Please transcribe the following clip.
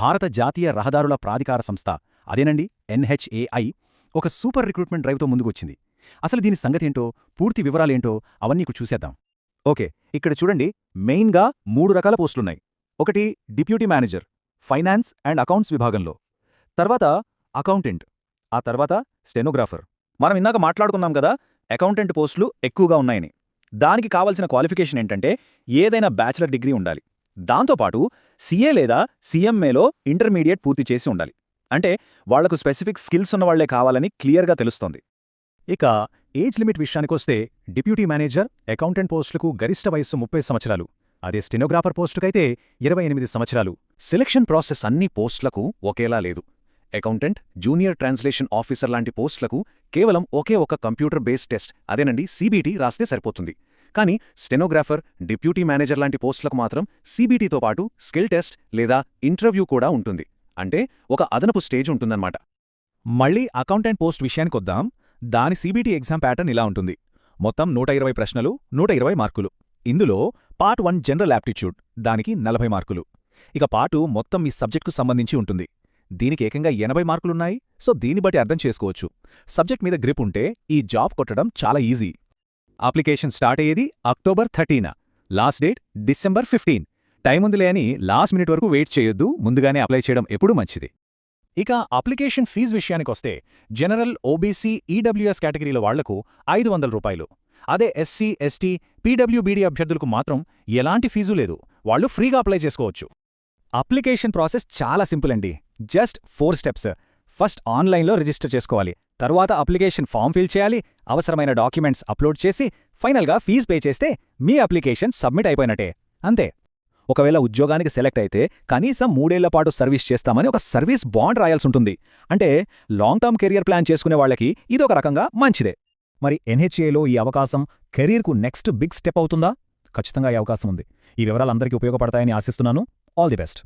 భారత జాతీయ రహదారుల ప్రాధికార సంస్థ అదేనండి ఎన్హెచ్ఏఐ ఒక సూపర్ రిక్రూట్మెంట్ డ్రైవ్తో ముందుకొచ్చింది. అసలు దీని సంగతేంటో పూర్తి వివరాలేంటో అవన్నీకు చూసేద్దాం. ఓకే ఇక్కడ చూడండి మెయిన్గా మూడు రకాల పోస్టులున్నాయి. ఒకటి deputy manager finance and accounts విభాగంలో. తర్వాత అకౌంటెంట్ ఆ తర్వాత స్టెనోగ్రాఫర్. మనం ఇందాక మాట్లాడుకున్నాం కదా అకౌంటెంట్ పోస్టులు ఎక్కువగా ఉన్నాయని. దానికి కావలసిన క్వాలిఫికేషన్ ఏంటంటే ఏదైనా బ్యాచిలర్ డిగ్రీ ఉండాలి. దాంతోపాటు సీఏ లేదా సీఎంఏలో ఇంటర్మీడియట్ పూర్తి చేసి ఉండాలి. అంటే వాళ్ళకు స్పెసిఫిక్ స్కిల్స్ ఉన్నవాళ్ళే కావాలని క్లియర్గా తెలుస్తోంది. ఇక ఏజ్ లిమిట్ విషయానికొస్తే డిప్యూటీ మేనేజర్ అకౌంటెంట్ పోస్టులకు గరిష్ట వయస్సు ముప్పై సంవత్సరాలు. అదే స్టెనోగ్రాఫర్ పోస్టుకైతే ఇరవై ఎనిమిది సంవత్సరాలు. సెలక్షన్ ప్రాసెస్ అన్ని పోస్టులకు ఒకేలా లేదు. అకౌంటెంట్ జూనియర్ ట్రాన్స్లేషన్ ఆఫీసర్ లాంటి పోస్టులకు కేవలం ఒకే ఒక కంప్యూటర్ బేస్డ్ టెస్ట్ అదేనండి సీబీటీ రాస్తే సరిపోతుంది. కానీ స్టెనోగ్రాఫర్ డిప్యూటీ మేనేజర్ లాంటి పోస్టులకు మాత్రం సీబీటీతో పాటు స్కిల్ టెస్ట్ లేదా ఇంటర్వ్యూ కూడా ఉంటుంది. అంటే ఒక అదనపు స్టేజ్ ఉంటుందన్నమాట. మళ్ళీ అకౌంటెంట్ పోస్ట్ విషయానికొద్దాం దాని సీబీటీ ఎగ్జామ్ ప్యాటర్న్ ఇలా ఉంటుంది. మొత్తం నూట ఇరవై ప్రశ్నలు నూట ఇరవై మార్కులు. ఇందులో పార్ట్ వన్ జనరల్ యాప్టిట్యూడ్ దానికి నలభై మార్కులు. ఇక పాటు మొత్తం మీ సబ్జెక్టుకు సంబంధించి ఉంటుంది. దీనికి ఏకంగా ఎనభై మార్కులున్నాయి. సో దీన్ని బట్టి అర్థం చేసుకోవచ్చు. సబ్జెక్ట్ మీద గ్రిప్ ఉంటే ఈ జాబ్ కొట్టడం చాలా ఈజీ. అప్లికేషన్ స్టార్ట్ అయ్యేది October thirteen. Last date December fifteen. Time ఉందిలే అని లాస్ట్ మినిట్ వరకు వెయిట్ చేయొద్దు ముందుగానే అప్లై చేయడం ఎప్పుడూ మంచిది. ఇక అప్లికేషన్ ఫీజు విషయానికొస్తే జనరల్ ఓబీసీ ఈడబ్ల్యూఎస్ కేటగిరీల వాళ్ళకు ఐదు వందల రూపాయలు. అదే ఎస్సీ ఎస్టీ పీడబ్ల్యూబీడీ అభ్యర్థులకు మాత్రం ఎలాంటి ఫీజు లేదు. వాళ్ళు ఫ్రీగా అప్లై చేసుకోవచ్చు. అప్లికేషన్ ప్రాసెస్ చాలా సింపుల్ అండి. Just four steps. ఫస్ట్ ఆన్లైన్లో రిజిస్టర్ చేసుకోవాలి. తర్వాత అప్లికేషన్ ఫామ్ ఫిల్ చేయాలి అవసరమైన డాక్యుమెంట్స్ అప్లోడ్ చేసి ఫైనల్గా ఫీజు పే చేస్తే మీ అప్లికేషన్ సబ్మిట్ అయిపోయినట్టే. అంతే. ఒకవేళ ఉద్యోగానికి సెలెక్ట్ అయితే కనీసం మూడేళ్ళ పాటు సర్వీస్ చేస్తామని ఒక సర్వీస్ బాండ్ రాయాల్సుంటుంది అంటే లాంగ్ టర్మ్ కెరియర్ ప్లాన్ చేసుకునే వాళ్ళకి ఇదొక రకంగా మంచిదే. మరి ఎన్హెచ్ఏలో ఈ అవకాశం కెరీర్కు నెక్స్ట్ బిగ్ స్టెప్ అవుతుందా? ఖచ్చితంగా ఈ అవకాశం ఉంది. ఈ వివరాలు అందరికీ ఉపయోగపడతాయని ఆశిస్తున్నాను. All the best.